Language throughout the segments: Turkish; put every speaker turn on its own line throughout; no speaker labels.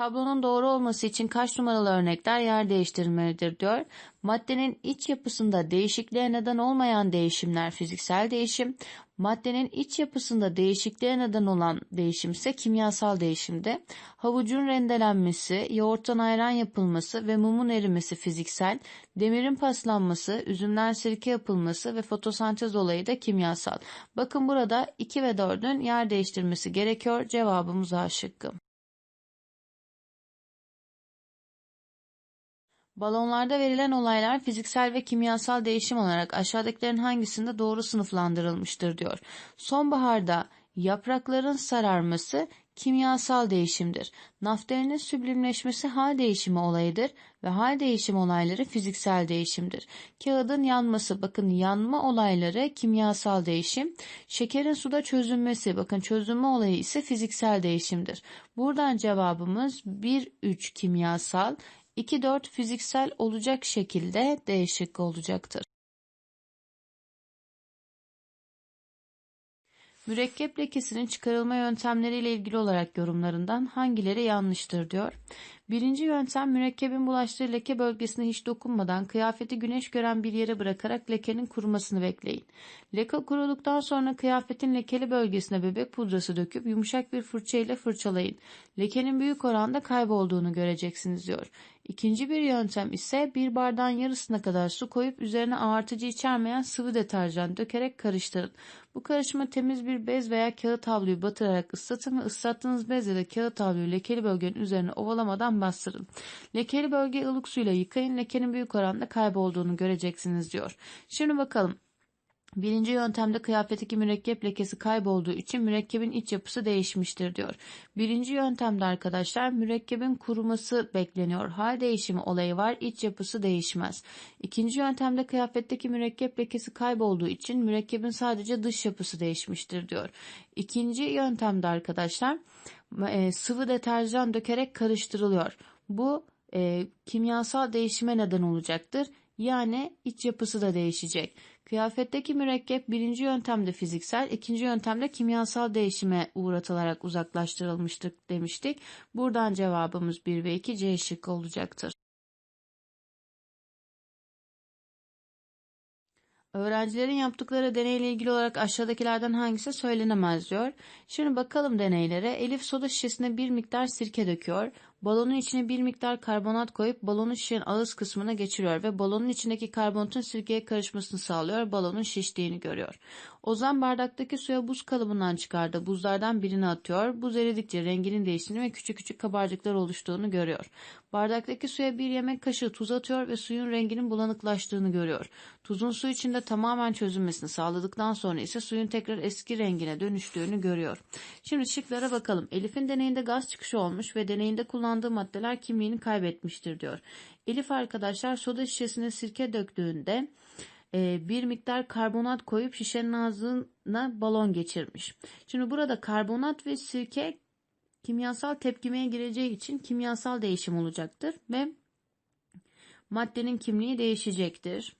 Tablonun doğru olması için kaç numaralı örnekler yer değiştirmelidir diyor. Maddenin iç yapısında değişikliğe neden olmayan değişimler fiziksel değişim, maddenin iç yapısında değişikliğe neden olan değişim ise kimyasal değişimde. Havucun rendelenmesi, yoğurttan ayran yapılması ve mumun erimesi fiziksel, demirin paslanması, üzümden sirke yapılması ve fotosentez olayı da kimyasal. Bakın burada 2 ve 4'ün yer değiştirmesi gerekiyor. Cevabımız A şıkkı. Balonlarda verilen olaylar fiziksel ve kimyasal değişim olarak aşağıdakilerin hangisinde doğru sınıflandırılmıştır diyor. Sonbaharda yaprakların sararması kimyasal değişimdir. Naftalinin süblimleşmesi hal değişimi olayıdır ve hal değişimi olayları fiziksel değişimdir. Kağıdın yanması bakın yanma olayları kimyasal değişim. Şekerin suda çözünmesi bakın çözünme olayı ise fiziksel değişimdir. Buradan cevabımız 1-3 kimyasal, 2-4 fiziksel olacak şekilde D şıkkı olacaktır. Mürekkep lekesinin çıkarılma yöntemleriyle ilgili olarak yorumlarından hangileri yanlıştır diyor. Birinci yöntem mürekkebin bulaştığı leke bölgesine hiç dokunmadan kıyafeti güneş gören bir yere bırakarak lekenin kurumasını bekleyin. Leke kuruduktan sonra kıyafetin lekeli bölgesine bebek pudrası döküp yumuşak bir fırça ile fırçalayın. Lekenin büyük oranda kaybolduğunu göreceksiniz diyor. İkinci bir yöntem ise bir bardağın yarısına kadar su koyup üzerine ağartıcı içermeyen sıvı deterjan dökerek karıştırın. Bu karışıma temiz bir bez veya kağıt havluyu batırarak ıslatın ve ıslattığınız bez ya da kağıt havluyu lekeli bölgenin üzerine ovalamadan bastırın. Lekeli bölgeyi ılık suyla yıkayın. Lekenin büyük oranda kaybolduğunu göreceksiniz diyor. Şimdi bakalım. Birinci yöntemde kıyafetteki mürekkep lekesi kaybolduğu için mürekkebin iç yapısı değişmiştir diyor. Birinci yöntemde arkadaşlar mürekkebin kuruması bekleniyor. Hal değişimi olayı var. iç yapısı değişmez. İkinci yöntemde kıyafetteki mürekkep lekesi kaybolduğu için mürekkebin sadece dış yapısı değişmiştir diyor. İkinci yöntemde arkadaşlar e, sıvı deterjan dökerek karıştırılıyor. Bu e, kimyasal değişime neden olacaktır. Yani iç yapısı da değişecek. Kıyafetteki mürekkep birinci yöntemde fiziksel, ikinci yöntemde kimyasal değişime uğratılarak uzaklaştırılmıştır demiştik. Buradan cevabımız 1 ve 2 C şıkkı olacaktır. Öğrencilerin yaptıkları deneyle ilgili olarak aşağıdakilerden hangisi söylenemez diyor. Şimdi bakalım deneylere. Elif soda şişesine bir miktar sirke döküyor. Balonun içine bir miktar karbonat koyup balonun şişenin ağız kısmına geçiriyor ve balonun içindeki karbonatın sirkeye karışmasını sağlıyor. Balonun şiştiğini görüyor. Ozan bardaktaki suya buz kalıbından çıkardı. Buzlardan birini atıyor. Buz eridikçe renginin değiştiğini ve küçük küçük kabarcıklar oluştuğunu görüyor. Bardaktaki suya bir yemek kaşığı tuz atıyor ve suyun renginin bulanıklaştığını görüyor. Tuzun su içinde tamamen çözülmesini sağladıktan sonra ise suyun tekrar eski rengine dönüştüğünü görüyor. Şimdi şıklara bakalım. Elif'in deneyinde gaz çıkışı olmuş ve deneyinde kullandığı maddeler kimliğini kaybetmiştir diyor. Elif arkadaşlar soda şişesine sirke döktüğünde e, bir miktar karbonat koyup şişenin ağzına balon geçirmiş. Şimdi burada karbonat ve sirke kimyasal tepkimeye gireceği için kimyasal değişim olacaktır ve maddenin kimliği değişecektir.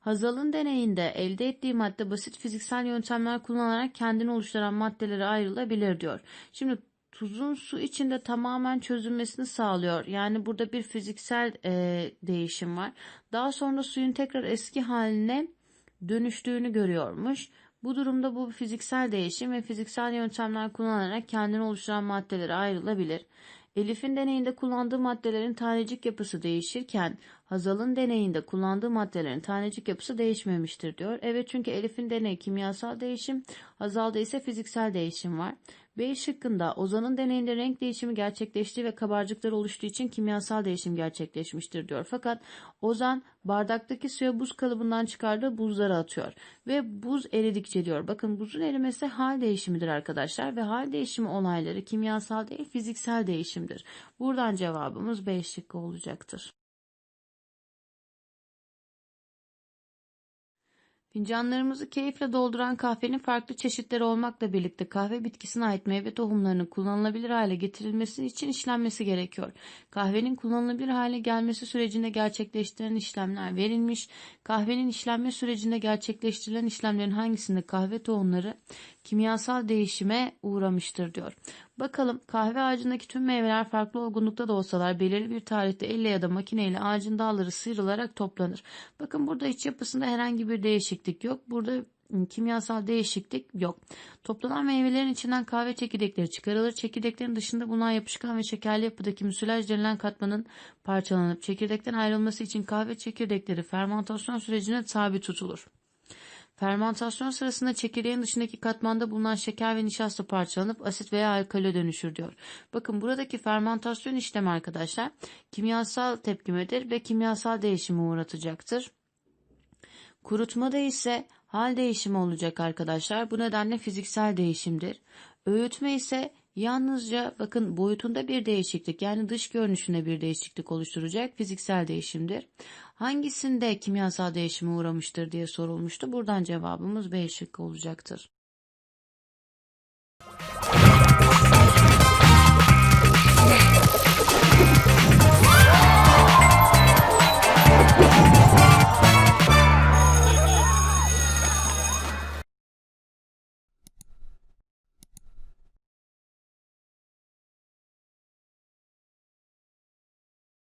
Hazal'ın deneyinde elde ettiği madde basit fiziksel yöntemler kullanarak kendini oluşturan maddelere ayrılabilir diyor. Şimdi tuzun su içinde tamamen çözülmesini sağlıyor. Yani burada bir fiziksel e, değişim var. Daha sonra suyun tekrar eski haline dönüştüğünü görüyormuş. Bu durumda bu fiziksel değişim ve fiziksel yöntemler kullanarak kendini oluşturan maddelere ayrılabilir. Elif'in deneyinde kullandığı maddelerin tanecik yapısı değişirken Hazal'ın deneyinde kullandığı maddelerin tanecik yapısı değişmemiştir diyor. Evet çünkü Elif'in deneyi kimyasal değişim, Hazal'da ise fiziksel değişim var. B şıkkında Ozan'ın deneyinde renk değişimi gerçekleştiği ve kabarcıklar oluştuğu için kimyasal değişim gerçekleşmiştir diyor. Fakat Ozan bardaktaki suya buz kalıbından çıkardığı buzları atıyor ve buz eridikçe diyor. Bakın buzun erimesi hal değişimidir arkadaşlar ve hal değişimi olayları kimyasal değil fiziksel değişimdir. Buradan cevabımız B şıkkı olacaktır. Fincanlarımızı keyifle dolduran kahvenin farklı çeşitleri olmakla birlikte kahve bitkisine ait meyve tohumlarının kullanılabilir hale getirilmesi için işlenmesi gerekiyor. Kahvenin kullanılabilir hale gelmesi sürecinde gerçekleştirilen işlemler verilmiş. Kahvenin işlenme sürecinde gerçekleştirilen işlemlerin hangisinde kahve tohumları kimyasal değişime uğramıştır diyor. Bakalım kahve ağacındaki tüm meyveler farklı olgunlukta da olsalar belirli bir tarihte elle ya da makineyle ağacın dalları sıyrılarak toplanır. Bakın burada iç yapısında herhangi bir değişiklik yok. Burada kimyasal değişiklik yok. Toplanan meyvelerin içinden kahve çekirdekleri çıkarılır. Çekirdeklerin dışında bulunan yapışkan ve şekerli yapıdaki müsilaj denilen katmanın parçalanıp çekirdekten ayrılması için kahve çekirdekleri fermantasyon sürecine tabi tutulur. Fermantasyon sırasında çekirdeğin dışındaki katmanda bulunan şeker ve nişasta parçalanıp asit veya alkale dönüşür diyor. Bakın buradaki fermantasyon işlemi arkadaşlar kimyasal tepkimedir ve kimyasal değişime uğratacaktır. Kurutmada ise hal değişimi olacak arkadaşlar. Bu nedenle fiziksel değişimdir. Öğütme ise yalnızca bakın boyutunda bir değişiklik yani dış görünüşünde bir değişiklik oluşturacak fiziksel değişimdir. Hangisinde kimyasal değişime uğramıştır diye sorulmuştu. Buradan cevabımız B şıkkı olacaktır.